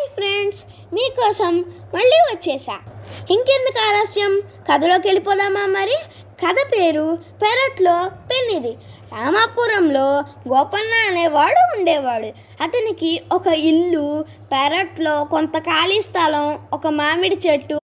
Hi friends మీకోసం మళ్ళీ వచ్చేసా. ఇంకెందుకు ఆలస్యం? కథలోకి వెళ్ళిపోదామా మరి? కథ పేరు పెరట్లో పెన్నిది. రామాపురంలో గోపన్న అనేవాడు ఉండేవాడు. అతనికి ఒక ఇల్లు పెరట్లో కొంత ఖాళీ స్థలం ఒక మామిడి చెట్టు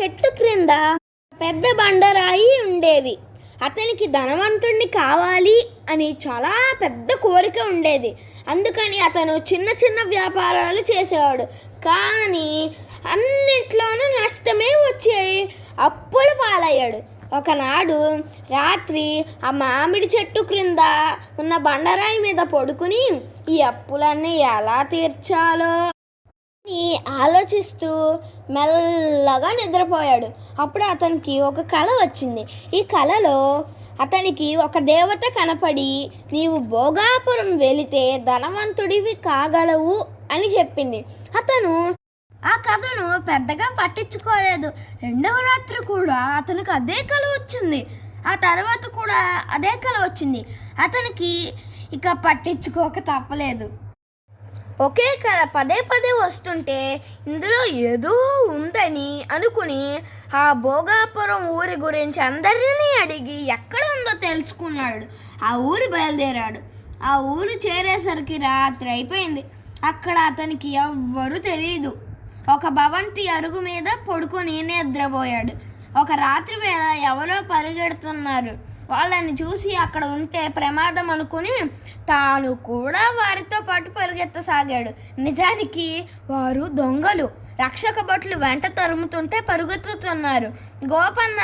చెట్టు క్రింద పెద్ద బండరాయి ఉండేవి. అతనికి ధనవంతుడిని కావాలి అని చాలా పెద్ద కోరిక ఉండేది. అందుకని అతను చిన్న చిన్న వ్యాపారాలు చేసేవాడు. కానీ అన్నిట్లోనూ నష్టమే వచ్చాయి. అప్పుల పాలయ్యాడు. ఒకనాడు రాత్రి ఆ మామిడి చెట్టు క్రింద ఉన్న బండరాయి మీద పడుకుని ఈ అప్పులన్నీ ఎలా తీర్చాలో ఆలోచిస్తూ మెల్లగా నిద్రపోయాడు. అప్పుడు అతనికి ఒక కళ వచ్చింది. ఈ కళలో అతనికి ఒక దేవత కనపడి నీవు భోగాపురం వెళితే ధనవంతుడివి కాగలవు అని చెప్పింది. అతను ఆ కథను పెద్దగా పట్టించుకోలేదు. రెండవ రాత్రి కూడా అతనికి అదే కళ వచ్చింది. ఆ తర్వాత కూడా అదే కళ వచ్చింది. అతనికి ఇక పట్టించుకోక తప్పలేదు. ఒకే కళ పదే పదే వస్తుంటే ఇందులో ఏదో ఉందని అనుకుని ఆ భోగాపురం ఊరి గురించి అందరినీ అడిగి ఎక్కడ ఉందో తెలుసుకున్నాడు. ఆ ఊరు బయలుదేరాడు. ఆ ఊరు చేరేసరికి రాత్రి అయిపోయింది. అక్కడ అతనికి ఎవ్వరూ తెలియదు ఒక భవంతి అరుగు మీద పడుకొని నిద్రపోయాడు. ఒక రాత్రి వేళ ఎవరో పరిగెడుతున్నారు. వాళ్ళని చూసి అక్కడ ఉంటే ప్రమాదం అనుకుని తాను కూడా వారితో పాటు పరిగెత్తసాగాడు. నిజానికి వారు దొంగలు. రక్షక భటులు వెంట తరుముతుంటే పరుగెత్తుతున్నారు. గోపన్న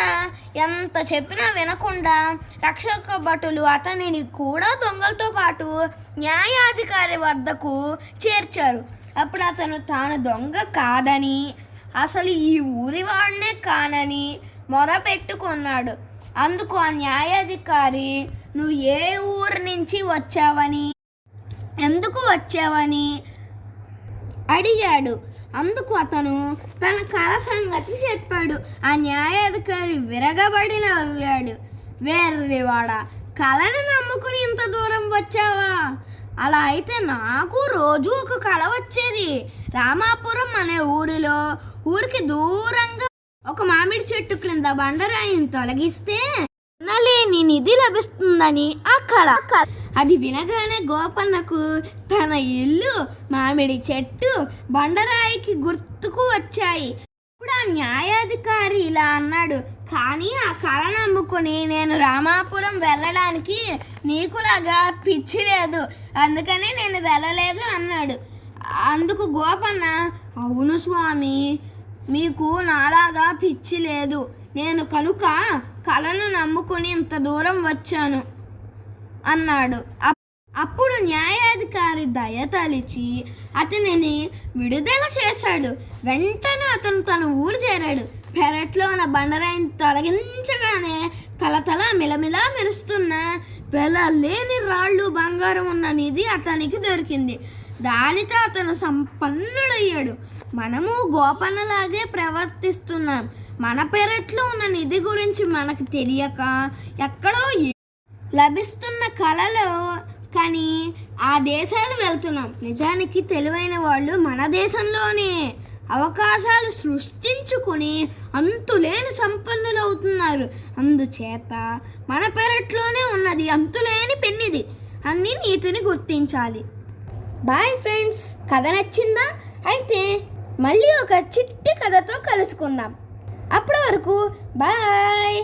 ఎంత చెప్పినా వినకుండా రక్షక భటులు అతనిని కూడా దొంగలతో పాటు న్యాయాధికారి వద్దకు చేర్చారు. అప్పుడు అతను తాను దొంగ కాదని అసలు ఈ ఊరి వాడినే కానని మొరపెట్టుకున్నాడు. అందుకు ఆ న్యాయాధికారి నువ్వు ఏ ఊరు నుంచి వచ్చావని? ఎందుకు వచ్చావని? అడిగాడు. అందుకు అతను తన కళ సంగతి చెప్పాడు. ఆ న్యాయాధికారి విరగబడిన అవ్వాడు వేర్రివాడ కళను నమ్ముకుని ఇంత దూరం వచ్చావా? అలా అయితే నాకు రోజు ఒక కళ వచ్చేది. రామాపురం అనే ఊరిలో ఊరికి దూరంగా ఒక మామిడి చెట్టు క్రింద బండరాయిని తొలగిస్తే లేని నిధి లభిస్తుందని ఆ కళ అది వినగానే గోపన్నకు తన ఇల్లు మామిడి చెట్టు బండరాయికి గుర్తుకు వచ్చాయి. ఇప్పుడు ఆ న్యాయాధికారి ఇలా అన్నాడు కానీ ఆ కళ నమ్ముకుని నేను రామాపురం వెళ్ళడానికి నీకులాగా పిచ్చి లేదు. అందుకనే నేను వెళ్ళలేదు అన్నాడు. అందుకు గోపన్న అవును స్వామి మీకు నాలాగా పిచ్చి లేదు. నేను కనుక కళను నమ్ముకుని ఇంత దూరం వచ్చాను అన్నాడు. అప్- అప్పుడు న్యాయాధికారి దయ తలిచి అతనిని విడుదల చేశాడు. వెంటనే అతను తన ఊరు చేరాడు. పెరట్లో ఉన్న బండరాయిని తొలగించగానే తలతల మిలమిలా మెరుస్తున్న వెలలేని రాళ్ళు బంగారం ఉన్న నిధి అతనికి దొరికింది. దానితో అతను సంపన్నుడయ్యాడు. మనము గోపన్నలాగే ప్రవర్తిస్తున్నాం. మన పెరట్లో ఉన్న నిధి గురించి మనకు తెలియక ఎక్కడో లభిస్తున్న కళలో కానీ ఆ దేశాలు వెళ్తున్నాం. నిజానికి తెలివైన వాళ్ళు మన దేశంలోనే అవకాశాలు సృష్టించుకొని అంతులేని సంపన్నులు అవుతున్నారు అందుచేత మన పెరట్లోనే ఉన్నది అంతులేని పెన్నిది అన్ని నీతిని గుర్తించాలి. బాయ్ ఫ్రెండ్స్ కథ నచ్చిందా? అయితే మళ్ళీ ఒక చిట్టి కథతో కలుసుకుందాం. అప్పటి వరకు బాయ్